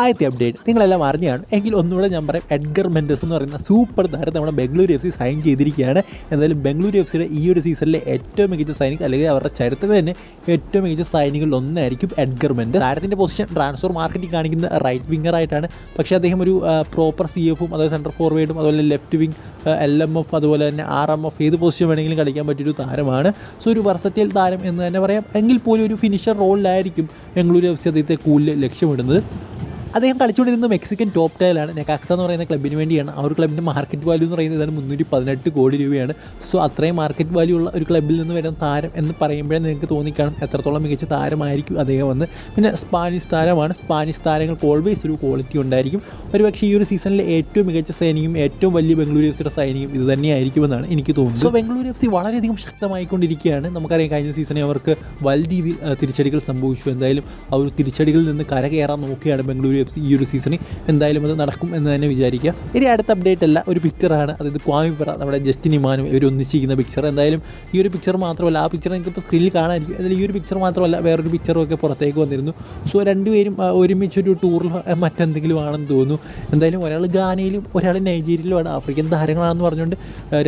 ആദ്യത്തെ അപ്ഡേറ്റ്. നിങ്ങളെല്ലാം അറിഞ്ഞാണ്. എങ്കിൽ ഒന്നുകൂടെ ഞാൻ പറയും എഡ്ഗർ മെൻഡസ് എന്ന് പറയുന്ന സൂപ്പർ താരം നമ്മുടെ ബംഗളൂരു എഫ് സി സൈൻ ചെയ്തിരിക്കുകയാണ്. എന്തായാലും ബംഗളൂരു എഫ് സിയുടെ ഈ ഒരു സീസണിലെ ഏറ്റവും മികച്ച സൈനിങ് അല്ലെങ്കിൽ അവരുടെ ചരിത്രത്തിൽ തന്നെ ഏറ്റവും മികച്ച സൈനികളിൽ ഒന്നായിരിക്കും എഡ്ഗർ മെൻഡസ്. താരത്തിന്റെ പൊസിഷൻ ട്രാൻസ്ഫർ മാർക്കറ്റിൽ കാണിക്കുന്ന റൈറ്റ് വിങ്ങർ ആയിട്ടാണ്. പക്ഷേ അദ്ദേഹം ഒരു പ്രോപ്പർ സി എഫും അതായത് സെന്റർ ഫോർവേഡും അതുപോലെ left wing L M F അതുപോലെ തന്നെ ആർ എം എഫ് ഏത് പൊസിഷൻ വേണമെങ്കിലും കളിക്കാൻ പറ്റിയൊരു താരമാണ്. സോ ഒരു വെർസറ്റൈൽ താരം എന്ന് തന്നെ പറയാം. എങ്കിൽ പോലും ഒരു ഫിനിഷർ റോളിലായിരിക്കും ബംഗളൂരു എഫ് സി അദ്ദേഹത്തെ കൂടുതൽ ലക്ഷ്യമിടുന്നത്. അദ്ദേഹം കളിച്ചുകൊണ്ടിരുന്നത് മെക്സിക്കൻ ടോപ്പ് ടയലാണ് നെക്കാക്സ എന്ന് പറയുന്ന ക്ലബിന് വേണ്ടിയാണ്. ആ ഒരു ക്ലബിന്റെ മാർക്കറ്റ് വാല്യൂ എന്ന് പറയുന്നത് ഇതാണ് മുന്നൂറ്റി പതിനെട്ട് കോടി രൂപയാണ്. സോ അത്രയും മാർക്കറ്റ് വാല്യൂ ഉള്ള ഒരു ക്ലബിൽ നിന്ന് വരുന്ന താരം എന്ന് പറയുമ്പോഴേ നിങ്ങൾക്ക് തോന്നിക്കാണും എത്രത്തോളം മികച്ച താരമായിരിക്കും അദ്ദേഹം വന്ന് പിന്നെ സ്പാനിഷ് താരമാണ്. സ്പാനിഷ് താരങ്ങൾക്ക് ഓൾവേസ് ഒരു ക്വാളിറ്റി ഉണ്ടായിരിക്കും. ഒരു പക്ഷേ ഈ ഒരു സീസണിലെ ഏറ്റവും മികച്ച സൈനിയും ഏറ്റവും വലിയ ബംഗളൂരു എഫ് സിയുടെ സൈനിയും ഇത് തന്നെയായിരിക്കുമെന്നാണ് എനിക്ക് തോന്നുന്നത്. സോ ബംഗളൂരു എഫ് സി വളരെയധികം ശക്തമായിക്കൊണ്ടിരിക്കുകയാണ്. നമുക്കറിയാം കഴിഞ്ഞ സീസണിൽ അവർക്ക് വലിയ രീതിയിൽ തിരിച്ചടികൾ സംഭവിച്ചു. എന്തായാലും ആ ഒരു തിരിച്ചടികളിൽ നിന്ന് കരകയറാൻ നോക്കുകയാണ് ബംഗളൂരു എഫ് സി ഈ ഒരു സീസണിൽ എന്തായാലും അത് നടക്കും എന്ന് തന്നെ വിചാരിക്കുക. ഇനി അടുത്ത അപ്ഡേറ്റ് അല്ല ഒരു പിക്ചറാണ് അതായത് ക്വാമിപ്പറ നമ്മുടെ ജസ്റ്റിൻ ഇമാനും ഇവർ ഒന്നിച്ചിരിക്കുന്ന പിക്ചർ എന്തായാലും ഈ ഒരു പിക്ചർ മാത്രമല്ല ആ പിക്ചർ നിങ്ങൾക്ക് ഇപ്പോൾ സ്ക്രീനിൽ കാണാമായിരിക്കും അതിൽ ഈ ഒരു പിക്ചർ മാത്രമല്ല വേറൊരു പിക്ചറും ഒക്കെ പുറത്തേക്ക് വന്നിരുന്നു. സോ രണ്ടുപേരും ഒരുമിച്ചൊരു ടൂറിൽ മറ്റെന്തെങ്കിലും ആണെന്ന് തോന്നുന്നു. എന്തായാലും ഒരാൾ ഗാനയിലും ഒരാൾ നൈജീരിയയിലുമാണ്. ആഫ്രിക്കൻ താരങ്ങളാണെന്ന് പറഞ്ഞുകൊണ്ട്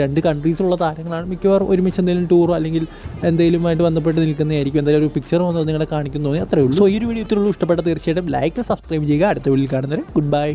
രണ്ട് കൺട്രീസിലുള്ള താരങ്ങളാണ് മിക്കവാറും ഒരുമിച്ച് എന്തെങ്കിലും ടൂറോ അല്ലെങ്കിൽ എന്തെങ്കിലുമായിട്ട് ബന്ധപ്പെട്ട് നിൽക്കുന്നതായിരിക്കും. എന്തായാലും ഒരു പിക്ചർ വന്നത് നിങ്ങളെ കാണിക്കുന്നു. അത്രേ ഉള്ളൂ. സോ ഈ ഒരു വീഡിയോ ഇത്രയുള്ളൂ ഇഷ്ടപ്പെട്ട തീർച്ചയായിട്ടും ലൈക്ക് സബ്സ്ക്രൈബ് ചെയ്യുക. അടുത്ത വീട്ടിൽ കാണുന്നവരെ ഗുഡ് ബൈ.